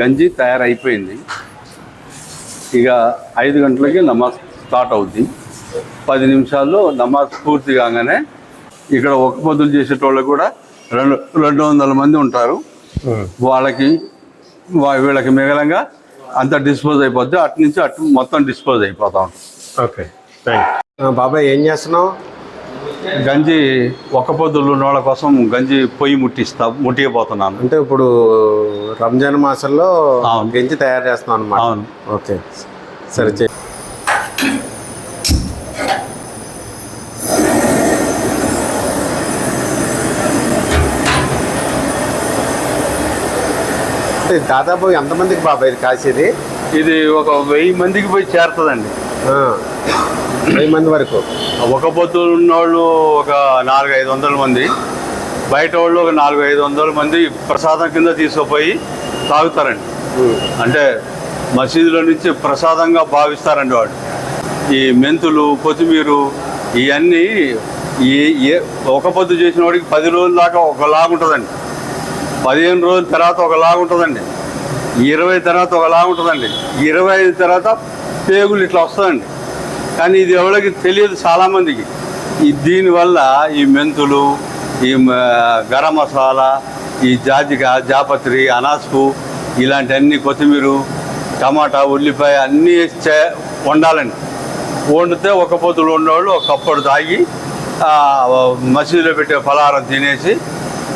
గంజి తయారైపోయింది. ఇక ఐదు గంటలకి నమాజ్ స్టార్ట్ అవుద్ది. పది నిమిషాల్లో నమాజ్ పూర్తి కాగానే ఇక్కడ ఒక పొద్దులు చేసేటోళ్ళు కూడా రెండు రెండు వందల మంది ఉంటారు. వాళ్ళకి వీళ్ళకి మిగలంగా అంత డిస్పోజ్ అయిపోద్ది. అటు నుంచి అటు మొత్తం డిస్పోజ్ అయిపోతా ఉంటుంది ఓకే థ్యాంక్ బాబాయ్ ఏం చేస్తున్నావు? గంజి ఒక్క పొద్దులు ఉన్న వాళ్ళ కోసం గంజి పొయ్యి ముట్టిస్తా ముట్టిపోతున్నాను అంటే ఇప్పుడు రంజాన్ మాసంలో. గెంజి తయారు చేస్తున్నాం అనమాట అవును. ఓకే. సరే చే అంటే దాదాపు ఎంతమందికి బాబాయ్ ఇది కాసేది? ఇది ఒక వెయ్యి మందికి పోయి చేరుతుందండి. వెయ్యి మంది వరకు. ఒక పొద్దు ఉన్నోళ్ళు ఒక నాలుగు ఐదు వందల మంది. బయట వాళ్ళు ఒక నాలుగు ఐదు వందల మంది ప్రసాదం కింద తీసుకుపోయి తాగుతారండి. అంటే మసీదులో నుంచి ప్రసాదంగా భావిస్తారండి వాడు ఈ మెంతులు కొత్తిమీర ఇవన్నీ ఈ ఏ ఒక పొద్దు చేసిన వాడికి పది రోజుల దాకా ఒకలాగా ఉంటుందండి. పదిహేను రోజుల తర్వాత ఒకలాగా ఉంటుందండి. ఇరవై తర్వాత ఒకలాగా ఉంటుందండి. ఇరవై ఐదు తర్వాత పేగులు ఇట్లా వస్తుందండి కానీ ఇది ఎవరికి తెలియదు చాలామందికి. ఈ దీనివల్ల ఈ మెంతులు ఈ గరం మసాలా ఈ జాజిక జాపత్రి అనాస్పు ఇలాంటివన్నీ కొత్తిమీర టమాటా ఉల్లిపాయ అన్నీ చే- వండాలండి. వండితే ఒక పొద్దులు ఉన్నవాళ్ళు ఒక కప్పుడు తాగి మసీదులో పెట్టే ఫలారం తినేసి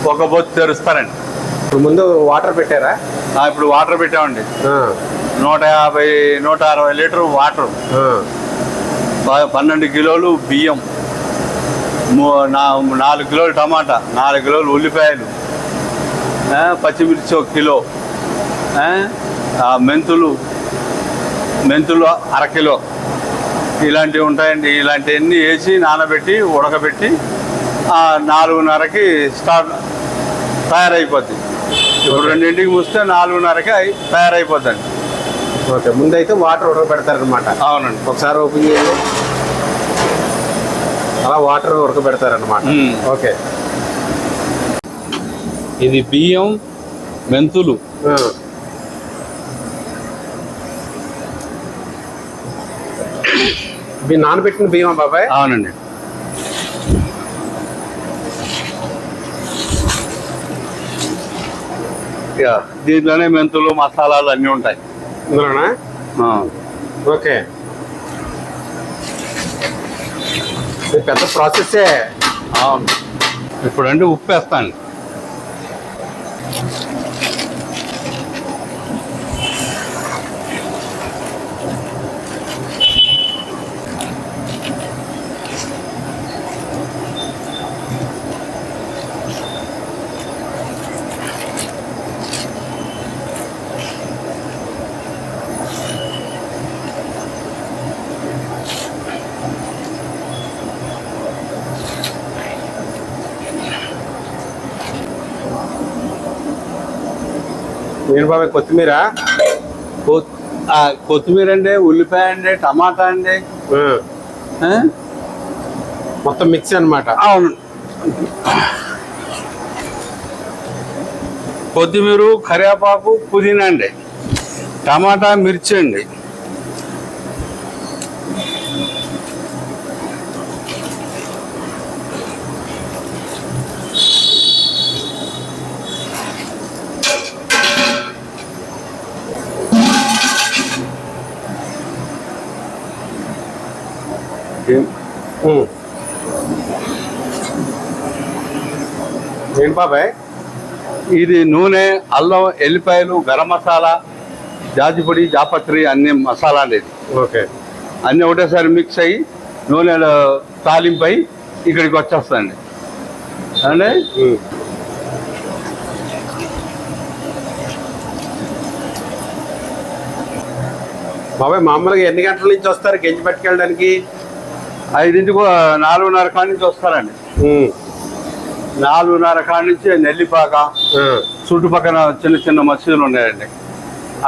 ఒక పొద్దు తెరుస్తారండి. ఇప్పుడు ముందు వాటర్ పెట్టారా? ఇప్పుడు వాటర్ పెట్టామండి. నూట యాభై నూట అరవై లీటర్ వాటర్. పన్నెండు కిలోలు బియ్యం నాలుగు కిలోలు టమాటా నాలుగు కిలోలు ఉల్లిపాయలు పచ్చిమిర్చి ఒక కిలో మెంతులు మెంతులు అర కిలో. ఇలాంటివి ఉంటాయండి. ఇలాంటివన్నీ వేసి నానబెట్టి ఉడకబెట్టి నాలుగున్నరకి స్టార్ట్ తయారైపోద్ది. ఇప్పుడు రెండింటికి మూస్తే నాలుగున్నరకి తయారైపోద్దండి. ఓకే ముందైతే వాటర్ ఉడక పెడతారనమాట అవునండి. ఒకసారి ఓపెన్ చేయండి అలా వాటర్ ఉడకబెడతారనమాట మ్మ్. ఓకే. ఇది బియ్యం మెంతులు. ఇవి నానబెట్టిన బియ్యం బాబాయ్? అవునండి. దీంట్లోనే మెంతులు మసాలాలు అన్నీ ఉంటాయి. ఇందులోనా. ఓకే. ఇది పెద్ద ప్రాసెస్సే అవును. ఇప్పుడంటే ఉప్పు వేస్తాను నేను బాబాయ్ కొత్తిమీర? కొత్తిమీర అండి ఉల్లిపాయ అండి టమాటా అండి? మొత్తం మిక్స్ అన్నమాట. అవును. కొత్తిమీర కరివేపాకు పుదీనా అండి. టమాటా మిర్చి అండి. ఏంటి బాబాయ్? ఇది నూనె అల్లం ఎల్లిపాయలు గరం మసాలా జాజిపొడి జాపత్రి అన్ని మసాలా అండి ఇది. ఓకే. అన్నీ ఒకటేసారి మిక్స్ అయ్యి నూనెలో తాలింపు అయి ఇక్కడికి వచ్చేస్తాయండి ఉమ్. బాబాయ్ మామూలుగా ఎన్ని గంటల నుంచి వస్తారు గెంజి పట్టుకెళ్ళడానికి? ఐదింటికి నాలుగున్నర కాడి నుంచి వస్తారండి. నాలుగున్నర కాడి నుంచి నెల్లిపాక. చుట్టుపక్కల చిన్న చిన్న మసీదులు ఉన్నాయండి.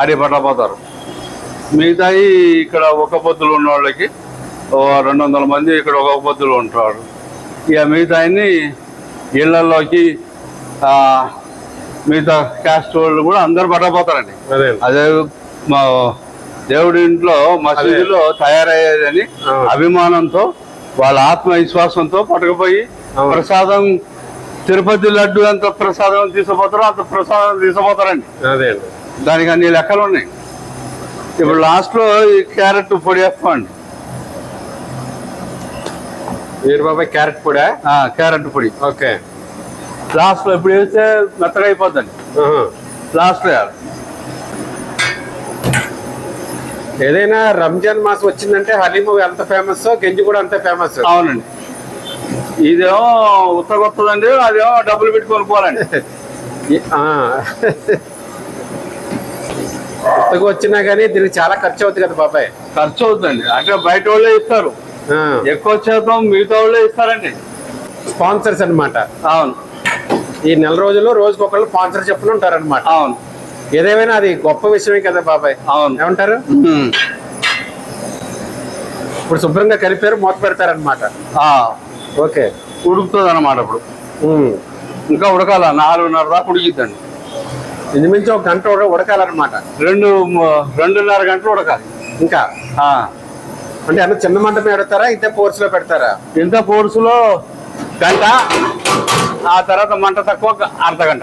ఆడి పట్టపోతారు. మిగతాయి ఇక్కడ ఒక పొద్దులు ఉన్న వాళ్ళకి రెండు వందల మంది ఇక్కడ ఒక పొద్దులు ఉంటారు. ఇక మిగతాయన్ని ఇళ్ళలోకి మిగతా క్యాస్ట్ వాళ్ళు కూడా అందరు పట్టపోతారండి. అదే. అదే మా దేవుడి ఇంట్లో మసీదులో తయారయ్యేదని. అభిమానంతో వాళ్ళ ఆత్మవిశ్వాసంతో పట్టుకుపోయి. ప్రసాదం తిరుపతి లడ్డు ఎంత ప్రసాదం తీసుకుపోతారో అంత ప్రసాదం తీసుకుపోతారండి. అదే దానికి అన్ని లెక్కలు ఉన్నాయి. ఇప్పుడు లాస్ట్లో ఈ క్యారెట్ పొడి వేస్తామండి. వీరు బాబాయ్ క్యారెట్ పొడా? క్యారెట్ పొడి. ఓకే. లాస్ట్లో ఎప్పుడు వేస్తే మెత్తగా అయిపోద్దండి. ఆహా. లాస్ట్లో వేయాలి. ఏదైనా రంజాన్ మాసం వచ్చిందంటే హలీము ఎంత ఫేమస్ గంజి కూడా అంతే ఫేమస్ అవునండి. ఇదేమో ఉత్త కొత్తదండి అదేమో డబ్బులు పెట్టి కొనుక్కోవాలండి. కొత్తగా వచ్చినా కానీ దీనికి చాలా ఖర్చు అవుతుంది కదా బాబాయ్. ఖర్చు అవుతుందండి అంటే బయట వాళ్ళే ఇస్తారు. ఎక్కువ శాతం మిగతా వాళ్ళే ఇస్తారండి. స్పాన్సర్స్ అన్నమాట. అవును. ఈ నెల రోజుల్లో రోజుకొకళ్ళు స్పాన్సర్ చెప్పులు ఉంటారన్నమాట. అవును. ఏదేమైనా అది గొప్ప విషయమే కదా బాబాయ్. అవును. ఏమంటారు. ఇప్పుడు శుభ్రంగా కలిపారు మూత పెడతారనమాట ఓకే. ఉడుకుతుంది అన్నమాట ఇప్పుడు. ఇంకా ఉడకాల నాలుగున్నర దాకా ఉడికిద్దండి. ఇంచుమించు ఒక గంట ఉడ- ఉడకాలన్నమాట. రెండు రెండున్నర గంటలు ఉడకాలి. ఇంకా? అంటే అన్న చిన్న మంట పెడతారా ఇంతే ఫోర్స్లో పెడతారా? ఇంత కోర్సులో గంట ఆ తర్వాత మంట తక్కువ అర్ధ గంట.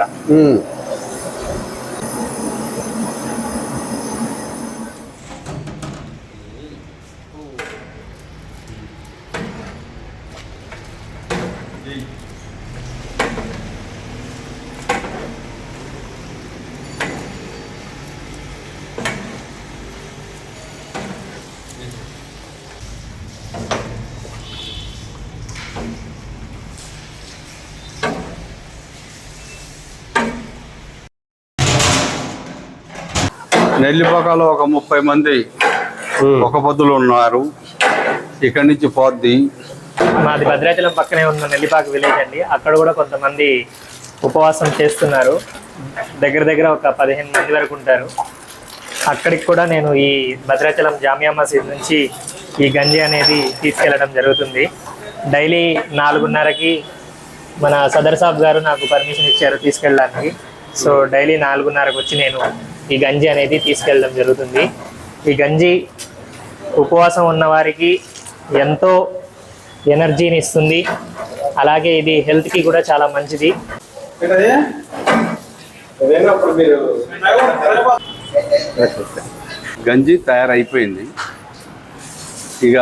నెల్లిపాకలో ఒక ముప్పై మంది. ఒక పొద్దులు ఉన్నారు. ఇక్కడి నుంచి పోద్ది. మాది భద్రాచలం పక్కనే ఉన్న నెల్లిపాక విలేజ్ అండి. అక్కడ కూడా కొంతమంది ఉపవాసం చేస్తున్నారు. దగ్గర దగ్గర ఒక పదిహేను మంది వరకు ఉంటారు. అక్కడికి కూడా నేను ఈ భద్రాచలం జామియా మసీద్ నుంచి ఈ గంజి అనేది తీసుకెళ్ళడం జరుగుతుంది. డైలీ నాలుగున్నరకి మన సదర్ సాబ్ గారు నాకు పర్మిషన్ ఇచ్చారు తీసుకెళ్ళడానికి. సో డైలీ నాలుగున్నరకు వచ్చి నేను ఈ గంజి అనేది తీసుకెళ్ళడం జరుగుతుంది. ఈ గంజి ఉపవాసం ఉన్న వారికి ఎంతో ఎనర్జీని ఇస్తుంది. అలాగే ఇది హెల్త్కి కూడా చాలా మంచిది. గంజి తయారైపోయింది. ఇక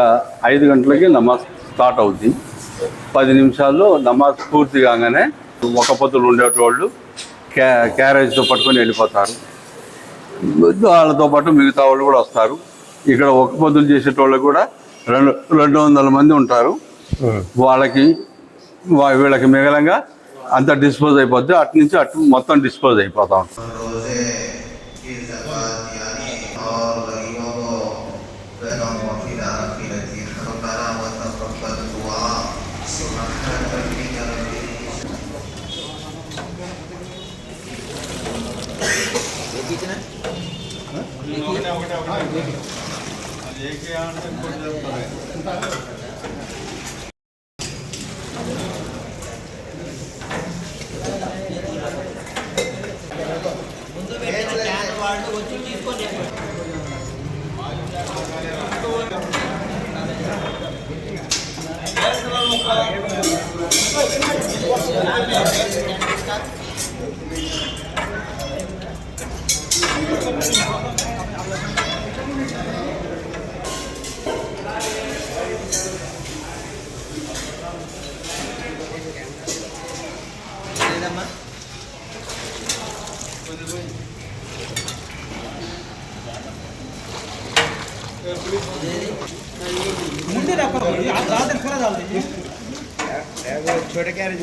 ఐదు గంటలకి నమాజ్. స్టార్ట్ అవుద్ది. పది నిమిషాల్లో నమాజ్ పూర్తి కాగానే ఒక పొద్దులు ఉండేటోళ్ళు క్యా క్యారేజ్తో పట్టుకొని వెళ్ళిపోతారు. వాళ్ళతో పాటు మిగతా వాళ్ళు కూడా వస్తారు. ఇక్కడ ఒక పొద్దులు చేసేటోళ్ళు కూడా రెండు రెండు వందల మంది ఉంటారు. వాళ్ళకి వీళ్ళకి మిగలంగా అంత డిస్పోజ్ అయిపోద్ది. అటు నుంచి అటు మొత్తం డిస్పోజ్ అయిపోతా ఉంటుంది ഇതൊക്കെയാണ്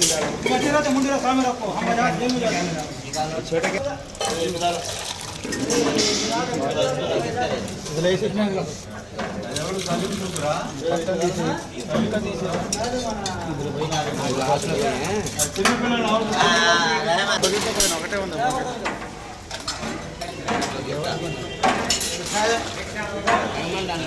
मुझे रहते मुझे रहते सामने रखो हम बाजार जेल में जाते छोटे के ఇదిలేసి ఎవరు చదువుకుంటురా చిన్నపిల్లలు ఒకటే ఉంది దాని